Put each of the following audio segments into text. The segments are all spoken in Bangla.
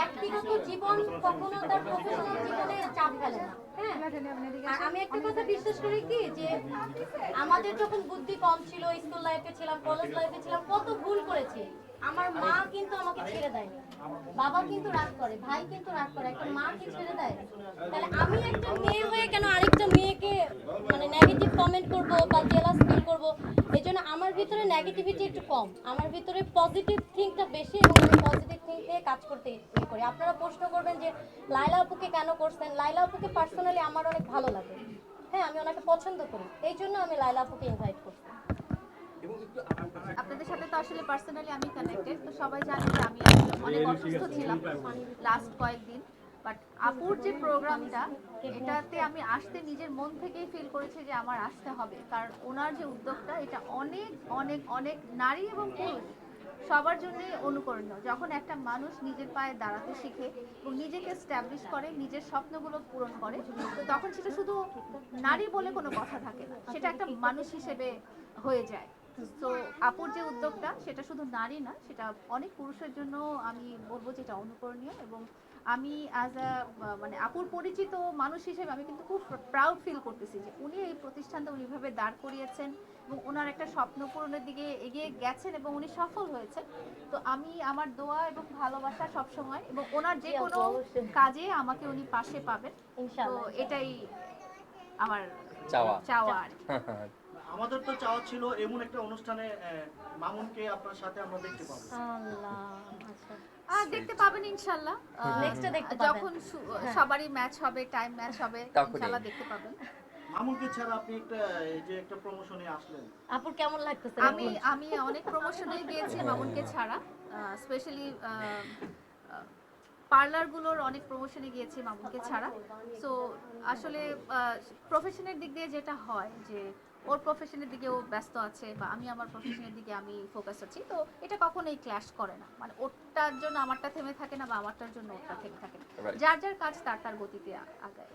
ব্যক্তিগত জীবন কখনো তার প্রফেশনাল জীবনে চাপ ফেলে না। হ্যাঁ? আমি একটা কথা বিশ্বাস করি কি, যে আমাদের যখন বুদ্ধি কম ছিল স্কুল লাইফে ছিলাম কলেজ লাইফে ছিলাম, কত ভুল করেছি। আমার মা কিন্তু আমাকে ছেড়ে দেয়নি। বাবা কিন্তু রাগ করে, ভাই কিন্তু রাগ করে, একটা মা কি ছেড়ে দেয়। তাহলে আমি একটা মেয়ে হয়ে কেন আরেকটা মেয়েকে মানে নেগেটিভ কমেন্ট করব বা জেলাস ফিল করব? এই জন্য আমার ভিতরে নেগেটিভিটি একটু কম। আমার ভিতরে পজিটিভ থিংকটা বেশি এবং আমি পজিটিভ থিঙ্ক নিয়ে কাজ করতে ইচ্ছে করি। আপনারা প্রশ্ন করবেন যে লাইলা আপুকে কেন করছেন? লাইলা আপুকে পার্সোনালি আমার অনেক ভালো লাগে। হ্যাঁ আমি ওনাকে পছন্দ করি। এই জন্য আমি লাইলা আপুকে ইনভাইট করছি আপনাদের সাথে তো আসলে পার্সোনালি আমি কানেক্টেড তো সবাই জানে যে আমি অনেক অসুস্থ ছিলাম লাস্ট কয়েকদিন বাট আপুর যে প্রোগ্রামটা এটাতে আমি আসতে নিজের মন থেকেই ফিল করেছি যে আমার আসতে হবে কারণ ওনার যে উদ্যোগটা এটা অনেক অনেক অনেক নারী এবং পুরুষ সবার জন্যই অনুকরণীয়। যখন একটা মানুষ নিজের পায়ে দাঁড়াতে শিখে এবং নিজেকে স্ট্যাবলিশ করে নিজের স্বপ্নগুলো পূরণ করে তো তখন সেটা শুধু নারী বলে কোনো কথা থাকে না সেটা একটা মানুষ হিসেবে হয়ে যায়। তো আপুর যে উদ্যোগটা সেটা শুধু নারী না সেটা অনেক পুরুষের জন্য আমি বলব যে এটা অনুকরণীয় এবং আমি অ্যাজ আ মানে আপুর পরিচিত মানুষ হিসেবে আমি কিন্তু খুব প্রাউড ফিল করতেছি যে উনি এই প্রতিষ্ঠানটা উনিভাবে দাঁড় করিয়েছেন এবং ওনার একটা স্বপ্ন পূরণের দিকে এগিয়ে গেছেন এবং উনি সফল হয়েছেন তো আমি আমার দোয়া এবং ভালোবাসা সবসময় এবং ওনার যে কোনো। কাজে আমাকে উনি পাশে পাবেন তো এটাই আমার চাওয়া চাওয়া আর কি। আমাদের তো চাওয়া ছিল এমন একটা অনুষ্ঠানে মামুনকে আপনার সাথে আমরা দেখতে পাবো। আল্লাহ আচ্ছা। দেখতে পাবেন ইনশাল্লাহ। আহ, দেখতে পাবেন। যখন সবারই ম্যাচ হবে টাইম ম্যাচ হবে তখনই। ইনশাল্লাহ দেখতে পাবেন। মামুনকে ছাড়া আপনি একটা এই যে একটা প্রমোশনে আসলেন। আপুর কেমন লাগতেছে? আমি আমি অনেক প্রমোশনে গিয়েছি মামুনকে ছাড়া। স্পেশালি পার্লারগুলোর অনেক প্রমোশনে গিয়েছি মামুনকে ছাড়া। সো আসলে প্রফেশনের দিক দিয়ে যেটা হয় যে ওর প্রফেশনের দিকে ও ব্যস্ত আছে বা আমি আমার প্রফেশনের দিকে আমি ফোকাস আছি তো এটা কখনোই ক্ল্যাশ করে না। মানে ওরটার জন্য আমারটা থেমে থাকে না বা আমারটার জন্য ওরটা থেমে থাকে না। যার যার কাজ তার তার গতিতে আগায়।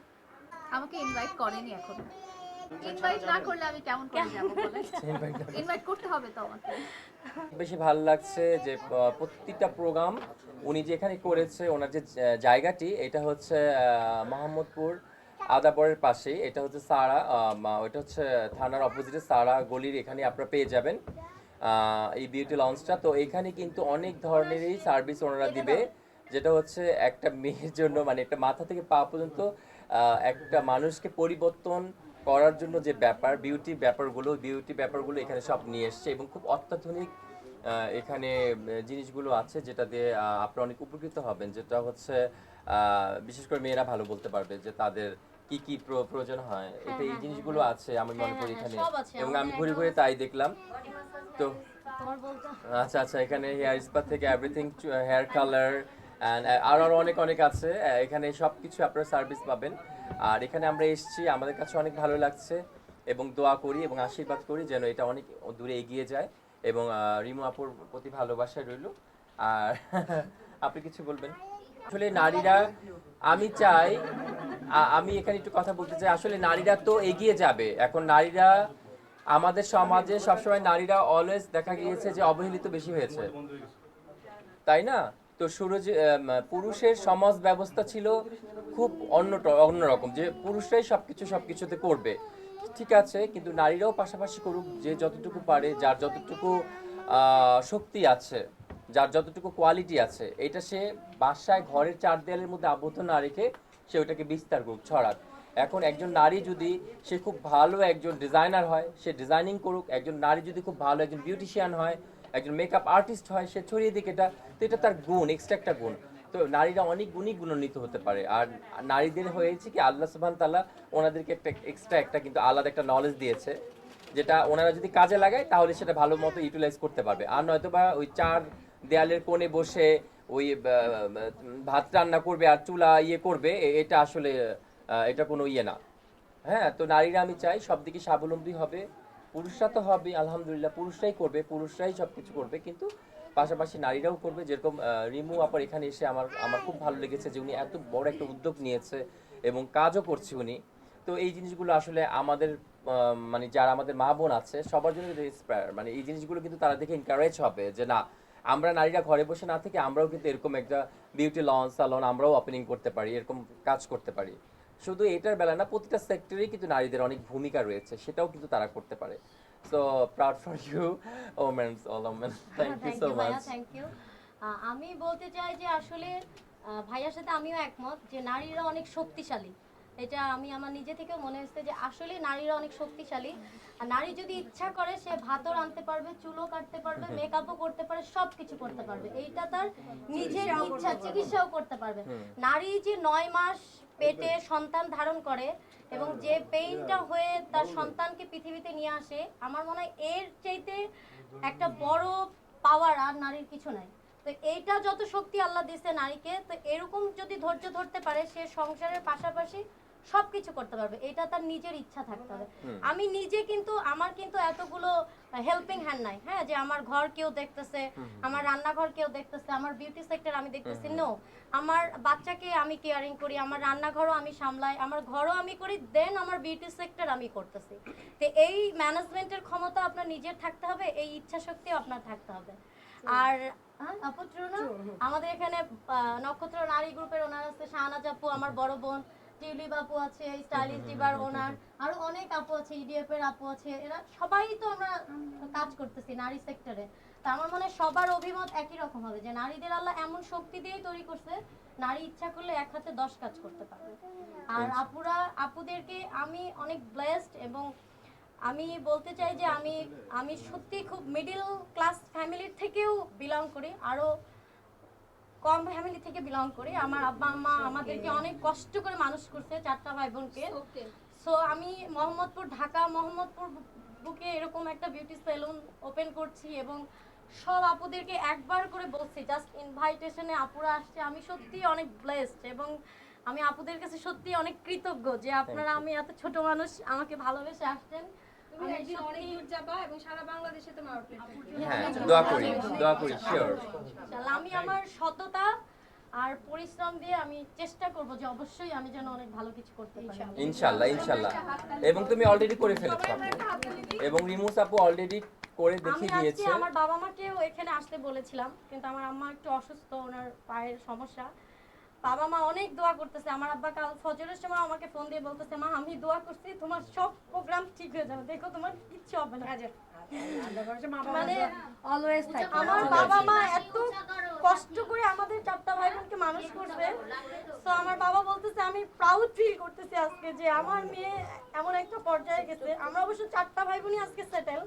আমাকে ইনভাইট করেনি এখনও। ইনভাইট না করলে আমি কেমন করে যাব বলেন ইনভাইট করতে হবে। তো আমাকে। বেশি ভালো লাগছে যে আহ, প্রতিটা প্রোগ্রাম উনি যেখানে করেছে ওনার যে জায়গাটি এটা হচ্ছে আহ, মোহাম্মদপুর আদাবরের পাশে এটা হচ্ছে সারা ওইটা হচ্ছে থানার অপোজিটে সারা গলির এখানে আপনারা পেয়ে যাবেন এই বিউটি লঞ্চটা তো এখানে কিন্তু অনেক ধরনেরই সার্ভিস ওনারা দিবে যেটা হচ্ছে একটা মেয়ের জন্য মানে একটা মাথা থেকে পা পর্যন্ত একটা মানুষকে পরিবর্তন করার জন্য যে ব্যাপার বিউটি ব্যাপারগুলো বিউটি ব্যাপারগুলো এখানে সব নিয়ে এসছে এবং খুব অত্যাধুনিক এখানে জিনিসগুলো আছে যেটা দিয়ে আপনারা অনেক উপকৃত হবেন। যেটা হচ্ছে বিশেষ করে মেয়েরা ভালো বলতে পারবে যে তাদের কি কি প্র- প্রয়োজন হয় এটা এই হ্যাঁ, জিনিসগুলো আছে আমি মনে হ্যাঁ, করি হ্যাঁ, এখানে। এবং আমি ঘুরে ঘুরে তাই দেখলাম। তো আচ্ছা আচ্ছা এখানে হেয়ার স্পা থেকে এভরিথিং হেয়ার কালার আর আরও অনেক অনেক আছে। এখানে সব কিছু আপনারা সার্ভিস পাবেন। আর এখানে আমরা এসেছি আমাদের কাছে অনেক ভালো লাগছে। এবং দোয়া করি এবং আশীর্বাদ করি যেন এটা অনেক দূরে এগিয়ে যায়। এবং রিমু আপুর প্রতি ভালোবাসা রইল। আর আপনি কিছু বলবেন? আসলে নারীরা আমি চাই আমি এখানে একটু কথা বলতে চাই। আসলে নারীরা তো এগিয়ে যাবে। এখন নারীরা, আমাদের সমাজে সবসময় নারীরা অলওয়েজ দেখা গিয়েছে যে অবহেলিত বেশি হয়েছে। তাই না? তো সুরজ পুরুষের সমাজ ব্যবস্থা ছিল খুব অন্য অন্যরকম যে পুরুষরাই সবকিছু সবকিছুতে করবে। ঠিক আছে, কিন্তু নারীরাও পাশাপাশি করুক যে যতটুকু পারে, যার যতটুকু শক্তি আছে, যার যতটুকু কোয়ালিটি আছে, এটা সে বাসায় ঘরের চার দেয়ালের মধ্যে আবদ্ধ না রেখে সে ওটাকে বিস্তার করুক, ছড়াক। এখন একজন নারী যদি সে খুব ভালো একজন ডিজাইনার হয়, সে ডিজাইনিং করুক, একজন নারী যদি খুব ভালো একজন বিউটিশিয়ান হয়, একজন মেকআপ আর্টিস্ট হয়, সে ছড়িয়ে দিক এটা, তো এটা তার গুণ এক্সট্রা একটা গুণ। তো নারীরা অনেক গুণই গুণান্বিত হতে পারে। আর নারীদের হয়েছে কি, আল্লাহ সুবহান তাআলা ওনাদেরকে একটা এক্সট্রা একটা কিন্তু আলাদা একটা নলেজ দিয়েছে, যেটা ওনারা যদি কাজে লাগায়, তাহলে সেটা ভালো মতো ইউটিলাইজ করতে পারবে। আর নয়তো বা ওই চার দেয়ালের কোণে বসে ওই ভাত রান্না করবে আর চুলা ইয়ে করবে এটা আসলে এটা কোনো ইয়ে না। হ্যাঁ তো নারীরা আমি চাই সব দিকে স্বাবলম্বী হবে। পুরুষরা তো হবে, আলহামদুলিল্লাহ, পুরুষরাই করবে, পুরুষরাই সব কিছু করবে, কিন্তু পাশাপাশি নারীরাও করবে। যেরকম রিমু আপার এখানে এসে আমার আমার খুব ভালো লেগেছে যে উনি এত বড় একটা উদ্যোগ নিয়েছে এবং কাজও করছে উনি। তো এই জিনিসগুলো আসলে আমাদের মানে যারা আমাদের মা বোন আছে, সবার জন্য মানে এই জিনিসগুলো কিন্তু তারা দেখে এনকারেজ হবে যে না আমরা নারীরা ঘরে বসে না থেকে আমরাও কিন্তু এরকম একটা বিউটি লঞ্চ সালন আমরাও ওপেনিং করতে পারি এরকম কাজ করতে পারি। শুধু এটার বেলা না প্রতিটা সেক্টরেই কিন্তু নারীদের অনেক ভূমিকা রয়েছে সেটাও কিন্তু তারা করতে পারে। So proud for you women's all women thank you so much thank you আমি বলতে চাই যে আসলে ভাইয়ার সাথে আমিও একমত যে নারীরা অনেক শক্তিশালী। এটা আমি আমার নিজে থেকেও মনে হচ্ছে যে আসলে নারীরা অনেক শক্তিশালী। আর নারী যদি ইচ্ছা করে সে ভাতও রাঁধতে পারবে চুলও কাটতে পারবে মেকআপও করতে পারে সব কিছু করতে পারবে। এইটা তার নিজের ইচ্ছা চিকিৎসাও করতে পারবে। নারী যে নয় মাস পেটে সন্তান ধারণ করে এবং যে পেইনটা হয়ে তার সন্তানকে পৃথিবীতে নিয়ে আসে আমার মনে হয় এর চাইতে একটা বড় পাওয়ার আর নারীর কিছু নাই। তো এইটা যত শক্তি আল্লাহ দিছে নারীকে তো এরকম যদি ধৈর্য ধরতে পারে সে সংসারের পাশাপাশি সবকিছু করতে পারবে। এটা তার নিজের ইচ্ছা থাকতে হবে। আমি নিজে কিন্তু আমার কিন্তু এতগুলো হেল্পিং হ্যান্ড নাই হ্যাঁ? যে আমার ঘর কেউ দেখতেছে আমার রান্নাঘর কেউ দেখতেছে আমার বিউটি সেক্টর আমি দেখতেছি নো আমার বাচ্চাকে আমি কেয়ারিং করি আমার রান্নাঘরও আমি সামলাই আমার ঘরও আমি করি দেন আমার বিউটি সেক্টর আমি করতেছি। তো এই ম্যানেজমেন্টের ক্ষমতা আপনার নিজের থাকতে হবে এই ইচ্ছা শক্তিও আপনার থাকতে হবে। আর হ্যাঁ, না? আমাদের এখানে আহ, নক্ষত্র নারী গ্রুপের ওনার আছে শাহানাজ আপু আমার বড় বোন। টিউলিপ আপু আছে স্টাইলিশ ডিবার ওনার। আরও অনেক আপু আছে ইডিএফ এর আপু আছে এরা সবাই তো আমরা কাজ করতেছি নারী সেক্টরে তা আমার মনে সবার অভিমত একই রকম হবে যে নারীদের আল্লাহ এমন শক্তি দিয়েই তৈরি করছে নারী ইচ্ছা করলে এক হাতে দশ কাজ করতে পারবে। আর আপুরা আপুদেরকে আমি অনেক ব্লেসড এবং আমি বলতে চাই যে আমি আমি সত্যি খুব মিডল ক্লাস ফ্যামিলির থেকেও বিলং করি। আরও কম ফ্যামিলি থেকে বিলং করি। আমার আব্বা আম্মা আমাদেরকে অনেক কষ্ট করে মানুষ করছে চারটা ভাই বোনকে সো আমি মোহাম্মদপুর ঢাকা মোহাম্মদপুর বুকে এরকম একটা বিউটি সেলুন ওপেন করছি এবং সব আপুদেরকে একবার করে বলছি জাস্ট ইনভাইটেশনে আপুরা আসছে। আমি সত্যি অনেক ব্লেসড এবং আমি আপুদের কাছে সত্যি অনেক কৃতজ্ঞ যে আপনারা আমি এত ছোট মানুষ আমাকে ভালোবেসে আসছেন। তুমি একদিন অনেক দূর যাবা এবং সারা বাংলাদেশে তোমার আউটলেট হ্যাঁ দোয়া করি দোয়া করি শিওর আমি আমার সততা আর পরিশ্রম দিয়ে আমি চেষ্টা করব যে অবশ্যই আমি যেন অনেক ভালো কিছু করতে পারি। এবং তুমি অলরেডি করে ফেলেছো এবং রিমুস আপু অলরেডি করে দেখিয়ে দিয়েছে। আমার বাবা মাকেও এখানে আসতে বলেছিলাম কিন্তু আমার আম্মা একটু অসুস্থ ওনার পায়ের সমস্যা। বাবা মা অনেক দোয়া করতেছে। আমার আব্বা কাল ফজরের সময় আমাকে ফোন দিয়ে বলতেছে মা আমি দোয়া করছি তোমার সব প্রোগ্রাম ঠিক হয়ে যাবে। দেখো তোমার কিচ্ছু হবে না। মানে অলওয়েজ থাকে আমার বাবা মা এত কষ্ট করে আমাদের চারটা ভাই বোনকে মানুষ করবে। তো আমার বাবা বলতেছে আমি প্রাউড ফিল করতেছি আজকে যে আমার মেয়ে এমন একটা পর্যায়ে গেছে। আমরা অবশ্য চারটা ভাই বোনই আজকে সেটেল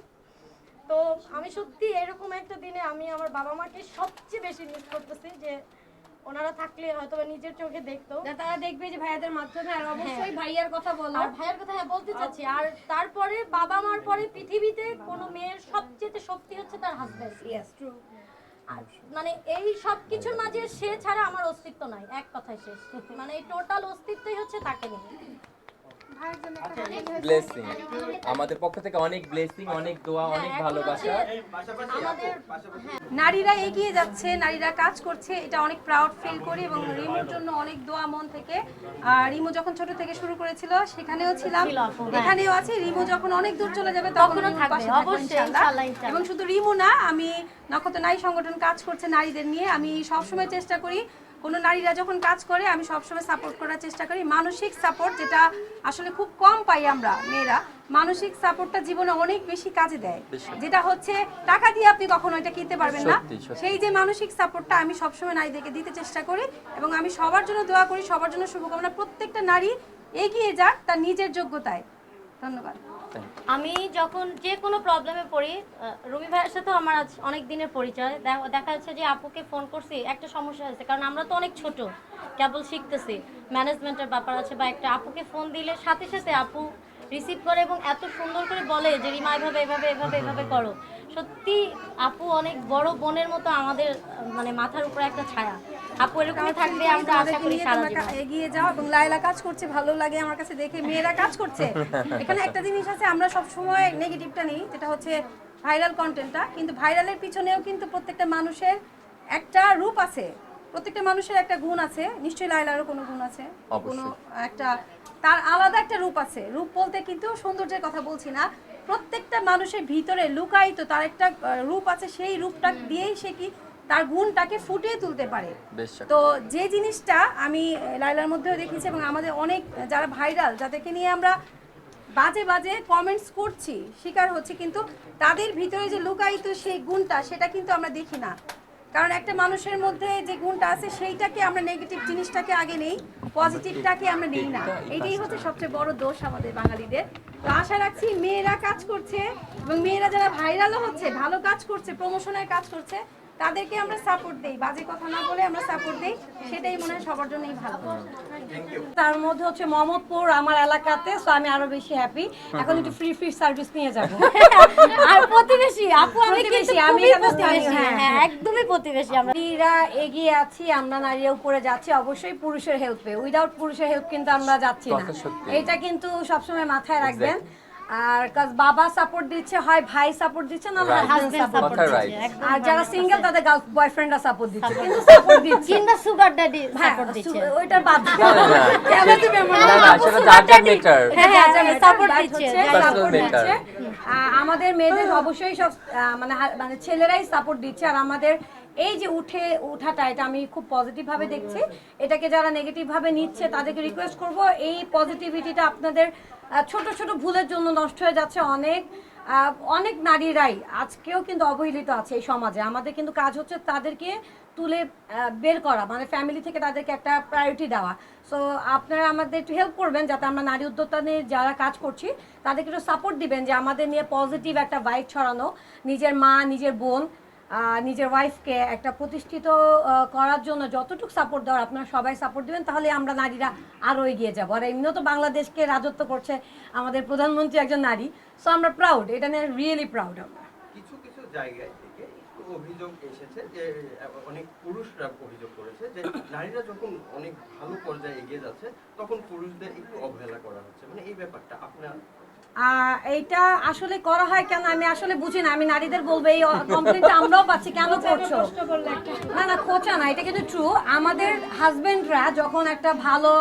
তো আমি সত্যি এরকম একটা দিনে আমি আমার বাবা মাকে সবচেয়ে বেশি মিস করতেছি যে ওনারা থাকলে হয়তো নিজের চোখে দেখতো। তারা দেখবে যে ভাইয়াদের মাধ্যমে আর অবশ্যই ভাইয়ার কথা বলো। আর ভাইয়ের কথা হ্যাঁ বলতে চাচ্ছি। আর তারপরে বাবা মার পরে পৃথিবীতে কোনো মেয়ের সবচেয়ে শক্তি হচ্ছে তার হাজব্যান্ড ইয়েস ট্রু মানে এই সব কিছুর মাঝে সে ছাড়া আমার অস্তিত্ব নাই এক কথায় শেষ। মানে এই টোটাল অস্তিত্বই হচ্ছে তাকে নিয়ে। ব্লেসিং আমাদের পক্ষ থেকে অনেক ব্লেসিং অনেক দোয়া অনেক ভালোবাসা। হ্যাঁ। নারীরা এগিয়ে যাচ্ছে নারীরা কাজ করছে এটা অনেক প্রাউড ফিল করি এবং রিমুর জন্য অনেক দোয়া মন থেকে। আর রিমু যখন ছোট থেকে শুরু করেছিল সেখানেও ছিলাম। হ্যাঁ। এখানেও আছে। রিমু যখন অনেক দূর চলে যাবে তখন। এবং শুধু রিমু না আমি নক্ষত্র নারী সংগঠন কাজ করছে নারীদের নিয়ে। আমি সবসময় চেষ্টা করি কোনো নারীরা যখন কাজ করে আমি সবসময় সাপোর্ট করার চেষ্টা করি। মানসিক সাপোর্ট যেটা আসলে খুব কম পাই আমরা মেয়েরা মানসিক সাপোর্টটা জীবনে অনেক বেশি কাজে দেয়। যেটা হচ্ছে টাকা দিয়ে আপনি কখনো এটা কিনতে পারবেন না। সেই যে মানসিক সাপোর্টটা আমি সবসময় নারীদেরকে দিতে চেষ্টা করি এবং আমি সবার জন্য দোয়া করি সবার জন্য শুভকামনা। প্রত্যেকটা নারী এগিয়ে যাক তার নিজের যোগ্যতায়। ধন্যবাদ। আমি যখন যে কোনো প্রবলেমে পড়ি রুমি ভাইয়ের সাথেও আমার আজ অনেক দিনের পরিচয়। দেখা যাচ্ছে যে আপুকে ফোন করছি একটা সমস্যা হয়েছে কারণ আমরা তো অনেক ছোট কেবল শিখতেছি। ম্যানেজমেন্টের ব্যাপার আছে বা একটা আপুকে ফোন দিলে সাথে সাথে আপু রিসিভ করে এবং এত সুন্দর করে বলে যে রিমা এভাবে এভাবে এভাবে এভাবে করো। সত্যি আপু অনেক বড় বোনের মতো আমাদের মানে মাথার উপরে একটা ছায়া। আপু এরকমই থাকবে আমরা আশা করি সারা জীবন। এগিয়ে যাও এবং লাইলা কাজ করছে ভালো লাগে আমার কাছে দেখে মেয়েরা কাজ করছে। এখানে একটা জিনিস আছে আমরা সব সময় নেগেটিভটা নিই যেটা হচ্ছে ভাইরাল কন্টেন্টটা কিন্তু ভাইরালের পিছনেও কিন্তু প্রত্যেকটা মানুষের একটা রূপ আছে। প্রত্যেকটা মানুষের একটা গুণ আছে নিশ্চয়ই লাইলারও কোনো গুণ আছে কোনো একটা তার আলাদা একটা রূপ আছে। রূপ বলতে কিন্তু সৌন্দর্যের কথা বলছি না প্রত্যেকটা মানুষের ভিতরে লুকায়িত তার একটা রূপ আছে সেই রূপটা দিয়েই সে কি তার গুণটাকে ফুটিয়ে তুলতে পারে। তো যে জিনিসটা আমি লাইলার মধ্যেও দেখেছি এবং আমাদের অনেক যারা ভাইরাল যাদেরকে নিয়ে আমরা বাজে বাজে কমেন্টস করছি শিকার হচ্ছে কিন্তু তাদের ভিতরে যে লুকায়িত সেই গুণটা সেটা কিন্তু আমরা দেখি না। কারণ একটা মানুষের মধ্যে যে গুণটা আছে সেইটাকে আমরা নেগেটিভ জিনিসটাকে আগে নেই পজিটিভটাকে আমরা নেই না। এটাই হচ্ছে সবচেয়ে বড় দোষ আমাদের বাঙালিদের। তো আশা রাখছি মেয়েরা কাজ করছে এবং মেয়েরা যারা ভাইরালও হচ্ছে ভালো কাজ করছে প্রমোশনের কাজ করছে তাদেরকে আমরা সাপোর্ট দেই বাজে কথা না বলে আমরা সাপোর্ট দেই সেটাই মনে হয় সবার জন্যই ভালো। তার মধ্যে হচ্ছে মোহাম্মদপুর আমার এলাকাতে সো আমি আরও বেশি হ্যাপি এখন একটু ফ্রি ফ্রি সার্ভিস নিয়ে যাব। আর প্রতিবেশী আপু আমি কিন্তু আমি প্রতিবেশী। হ্যাঁ, হ্যাঁ একদমই প্রতিবেশী আমরা। নারীরা এগিয়ে আছি আমরা নারীরা উপরে যাচ্ছি অবশ্যই পুরুষের হেল্পে উইদাউট পুরুষের হেল্প কিন্তু আমরা যাচ্ছি না। এটা কিন্তু সবসময় মাথায় রাখবেন। আর কাজ বাবা সাপোর্ট দিচ্ছে হয় ভাই সাপোর্ট দিচ্ছে না Right. Husband support. দিচ্ছে, আর যারা সিঙ্গেল তাদের গার্ল বয়ফ্রেন্ডরা সাপোর্ট দিচ্ছে। কিন্তু সাপোর্ট দিচ্ছে। কিংবা সুগার ড্যাডি হ্যাঁ সাপোর্ট দিচ্ছে। বাদ না, না, না। তুমি এমন না, না, যার যার হ্যাঁ, হ্যাঁ, সাপোর্ট দিচ্ছে, সাপোর্ট দিচ্ছে। আমাদের মেয়েদের অবশ্যই সব মানে মানে ছেলেরাই সাপোর্ট দিচ্ছে। আর আমাদের এই যে উঠে, উঠাটা, এটা আমি খুব পজিটিভ ভাবে দেখছি। এটাকে যারা নেগেটিভ ভাবে নিচ্ছে, তাদেরকে রিকোয়েস্ট করব, এই পজিটিভিটিটা আপনাদের ছোট ছোট ভুলের জন্য নষ্ট হয়ে যাচ্ছে অনেক। অনেক নারীরাই আজকেও কিন্তু অবহেলিত আছে এই সমাজে। আমাদের কিন্তু কাজ হচ্ছে তাদেরকে তুলে বের করা মানে ফ্যামিলি থেকে তাদেরকে একটা প্রায়োরিটি দেওয়া। সো আপনারা আমাদের একটু হেল্প করবেন যাতে আমরা নারী উদ্যোক্তা নিয়ে যারা কাজ করছি, তাদেরকে একটু সাপোর্ট দিবেন যে আমাদের নিয়ে পজিটিভ একটা বাইক ছড়ানো। নিজের মা, নিজের বোন নিজের ওয়াইফকে একটা প্রতিষ্ঠিত করার জন্য যতটুকু সাপোর্ট দেওয়ার, আপনারা সবাই সাপোর্ট দিবেন, তাহলে আমরা নারীরা আরও এগিয়ে যাব। আর এমনিও তো বাংলাদেশকে রাজত্ব করছে আমাদের প্রধানমন্ত্রী একজন নারী সো আমরা প্রাউড এটা নিয়ে রিয়েলি প্রাউড আমরা। কিছু কিছু জায়গায় থেকে অভিযোগ এসেছে যে, অনেক পুরুষরা অভিযোগ করেছে যে, নারীরা যখন অনেক ভালো পর্যায়ে এগিয়ে যাচ্ছে, তখন পুরুষদের একটু অবহেলা করা হচ্ছে। মানে এই ব্যাপারটা আপনার এইটা আসলে করা হয় কেন? আমি আসলে বুঝি না। আমি নারীদের বলব এই কমপ্লেনটা আমরাও পাচ্ছি। কেন করছ? না না খোঁচা না এটা কিন্তু ট্রু আমাদের হাজবেন্ডরা যখন একটা ভালো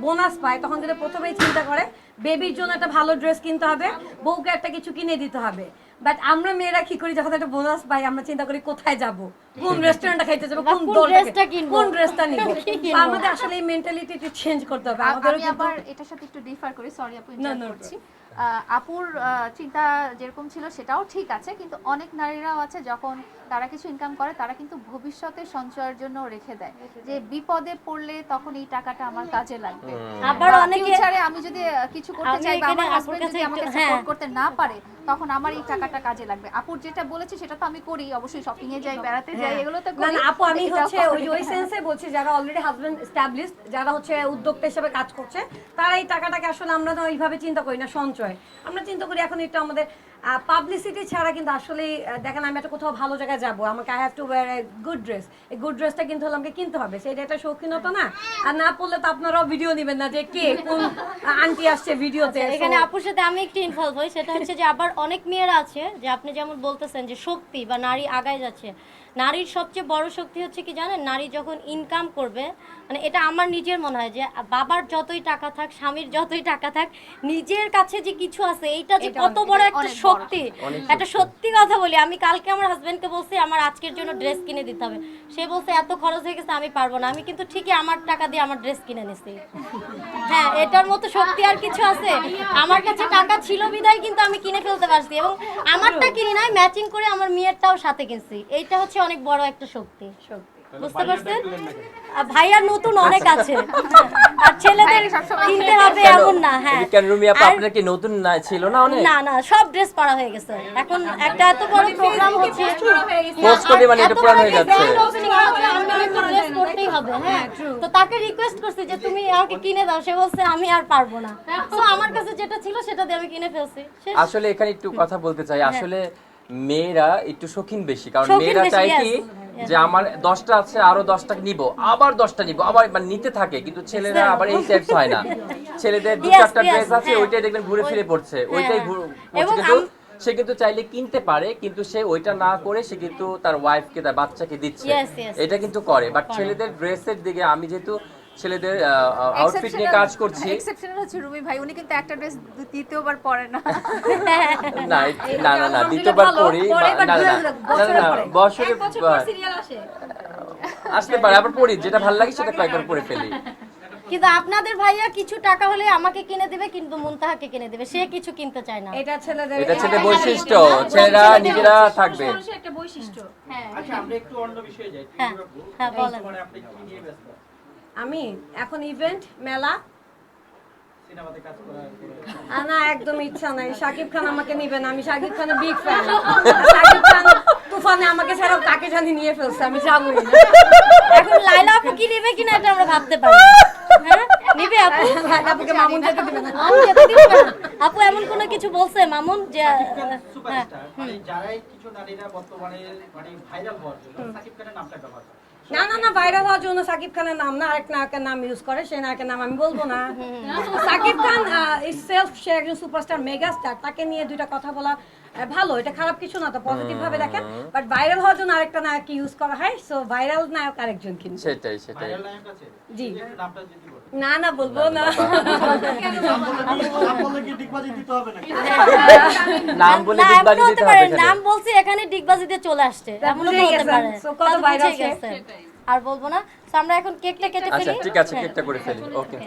বোনাস পায় তখন কিন্তু প্রথমেই চিন্তা করে বেবির জন্য একটা ভালো ড্রেস কিনতে হবে বউকে একটা কিছু কিনে দিতে হবে। বাট আমরা মেয়েরা কি করি? যখন একটা বোনাস পাই আমরা চিন্তা করি কোথায় যাব? কোন রেস্টুরেন্টে খাইতে যাব? কোন ড্রেসটা কিনবো? কোন ড্রেসটা নিব? আমাদের আসলে এই মেন্টালিটি একটু চেঞ্জ করতে হবে। আ- আমাদেরও আমি কিন্তু আবার এটার সাথে একটু ডিফার করি। সরি আপু ইন্টারাপ্ট করছি। আপুর চিন্তা যেরকম ছিল সেটাও ঠিক আছে কিন্তু অনেক নারীরাও আছে যখন তারা কিছু ইনকাম করে তারা কিন্তু ভবিষ্যতে সঞ্চয়ের জন্য রেখে দেয়। যে বিপদে পড়লে তখন এই টাকাটা আমার কাজে লাগবে। আবার অনেকে ফিউচারে আমি যদি কিছু করতে চাই বা আমার হাজবেন্ড যদি আমাকে সাপোর্ট হ্যাঁ। করতে না পারে তখন আমার এই টাকাটা কাজে লাগবে। আপুর যেটা বলেছে সেটা তো আমি করি অবশ্যই শপিং এ যাই বেড়াতে যাই এগুলো তো করি। না আপু আমি হচ্ছে ওই ওই সেন্সে বলছি যারা অলরেডি হাজবেন্ড এস্টাবলিশড যারা হচ্ছে উদ্যোক্তা হিসেবে কাজ করছে তারা এই টাকাটাকে আসলে আমরা তো ওইভাবে চিন্তা করি না সঞ্চয়। আমরা চিন্তা করি এখন একটু আমাদের পাবলিসিটি ছাড়া কিন্তু আসলে দেখেন আমি একটা কোথাও ভালো জায়গায় যাব আমাকে I have to wear a good dress এই গুড ড্রেসটা কিন্তু হলে আমাকে কিনতে হবে সেটা একটা শৌখিনতা না? আর না পড়লে তো আপনারাও ভিডিও নেবেন না যে কে কোন আন্টি আসছে ভিডিওতে আচ্ছা, এখানে আপুর সাথে আমি একটু ইনভলভ হই সেটা হচ্ছে যে আবার অনেক মেয়েরা আছে যে আপনি যেমন বলতেছেন যে শক্তি বা নারী আগায় যাচ্ছে নারীর সবচেয়ে বড় শক্তি হচ্ছে কি জানেন? নারী যখন ইনকাম করবে মানে এটা আমার নিজের মনে হয় যে বাবার যতই টাকা থাক স্বামীর যতই টাকা থাক নিজের কাছে যে কিছু আছে এইটা যে কত বড় একটা শক্তি। একটা সত্যি কথা বলি আমি কালকে আমার হাজবেন্ডকে বলছি আমার আজকের জন্য ড্রেস কিনে দিতে হবে। সে বলছে এত খরচ হয়ে গেছে আমি পারব না। আমি কিন্তু ঠিকই আমার টাকা দিয়ে আমার ড্রেস কিনে নিছি। হ্যাঁ এটার মতো শক্তি আর কিছু আছে? আমার কাছে টাকা ছিল বিদায় কিন্তু আমি কিনে ফেলতে পারছি। এবং আমারটা কিনি নাই ম্যাচিং করে আমার মেয়েরটাও সাথে কিনছি এইটা হচ্ছে অনেক বড় একটা শক্তি। বুঝতে পারছেন? আর ভাইয়ার নতুন অনেক আছে। আর ছেলেদের কিনতে হবে এমন না হ্যাঁ। কেন রুমি আপা আপনার কি নতুন না ছিল না অনেক? না না সব ড্রেস পরা হয়ে গেছে। এখন একটা এত বড় প্রোগ্রাম হচ্ছে। পোস্ট করে মানে এটা পুরান হয়ে যাচ্ছে। করতেই হবে, হ্যাঁ। তো তাকে রিকোয়েস্ট করছি যে তুমি আমাকে কিনে দাও। সে বলছে আমি আর পারব না। তো আমার কাছে যেটা ছিল সেটা দিয়ে আমি কিনে ফেলছি। আসলে এখানে একটু কথা বলতে চাই। আসলে মেয়েরা একটু শৌখিন বেশি কারণ মেয়েরা চায় কি যে আমার দশটা আছে আরও দশটা নিব আবার দশটা নিব আবার মানে নিতে থাকে কিন্তু ছেলেরা আবার এই টাইপস হয় না ছেলেদের দু চারটা ড্রেস আছে হ্যাঁ। ওইটাই দেখবেন ঘুরে ফিরে পড়ছে ওইটাই হ্যাঁ। এবং পড়ছে কিন্তু সে কিন্তু চাইলে কিনতে পারে কিন্তু সে ওইটা না করে সে কিন্তু তার ওয়াইফকে তার বাচ্চাকে দিচ্ছে. এটা কিন্তু করে বাট ছেলেদের ড্রেসের দিকে আমি যেহেতু ছেলেদের আউটফিট নিয়ে কাজ করছি। এক্সেপশনাল হচ্ছে রুমি ভাই উনি কিন্তু একটা ড্রেস দ্বিতীয়বার পরে না। না না না না দ্বিতীয়বার পরে না না না, বছরে না না পরে। বছরে পর সিরিয়াল আসে। আসতে পারে আবার পড়ি যেটা ভালো লাগে সেটা কয়েকবার পড়ে ফেলি। কিন্তু আপনাদের ভাইয়া কিছু টাকা হলে আমাকে কিনে দেবে কিন্তু মুনতাহাকে কিনে দেবে। সে কিছু কিনতে চায় না। এটা ছেলেদের এটা ছেলেদের বৈশিষ্ট্য ছেলেরা নিজেরা থাকবে। একটা বৈশিষ্ট্য। হ্যাঁ। আচ্ছা আমরা একটু অন্য বিষয়ে যাই। হ্যাঁ, হ্যাঁ, বলেন। মানে আপনি কি নিয়ে ব্যস্ত? আমি? এখন ইভেন্ট মেলা? না একদম ইচ্ছা নাই। শাকিব খান আমাকে নিবে না। আমি শাকিব খানের বিগ ফ্যান শাকিব খান তুফানে আমাকে ছাড়াও কাকে জানি নিয়ে ফেলছে আমি যাবোই এখন লাইলা আপু কি নেবে কিনা এটা আমরা ভাবতে পারি হ্যাঁ? নিবে আপু? আপুকে মামুন যেতে দিবে না? আপু এমন কোনো কিছু বলছে মামুন যে হ্যাঁ। সুপারস্টার মানে যারাই কিছু নারীরা বর্তমানে মানে ভাইরাল হওয়ার জন্য সাকিব খানের নামটা ব্যবহার করে। না না না ভাইরাল হওয়ার জন্য সাকিব খানের নাম না আরেক নায়কের নাম ইউজ করে সেই নায়কের নাম আমি বলব না। সাকিব খান সেলফ সে একজন সুপারস্টার মেগাস্টার তাকে নিয়ে দুইটা কথা বলা ভালো এটা খারাপ কিছু না তো পজিটিভ ভাবে দেখেন। বাট ভাইরাল হওয়ার জন্য আরেকটা নায়ক ইউজ করা হয় সো ভাইরাল নায়ক আরেকজন কিন্তু। সেটাই সেটাই। ভাইরাল নায়ক আছে? জি। না না বলব না নাম ডিগবাজি নাম বলে ডিগবাজি দিতে হবে নাম বলছি এখানে ডিগবাজিতে চলে আসছে হতে পারে কত। গেছেন। আর বলব না তো আমরা এখন কেকটা কেটে আচ্ছা ফেলি ঠিক আছে কেকটা করে ফেলি ওকে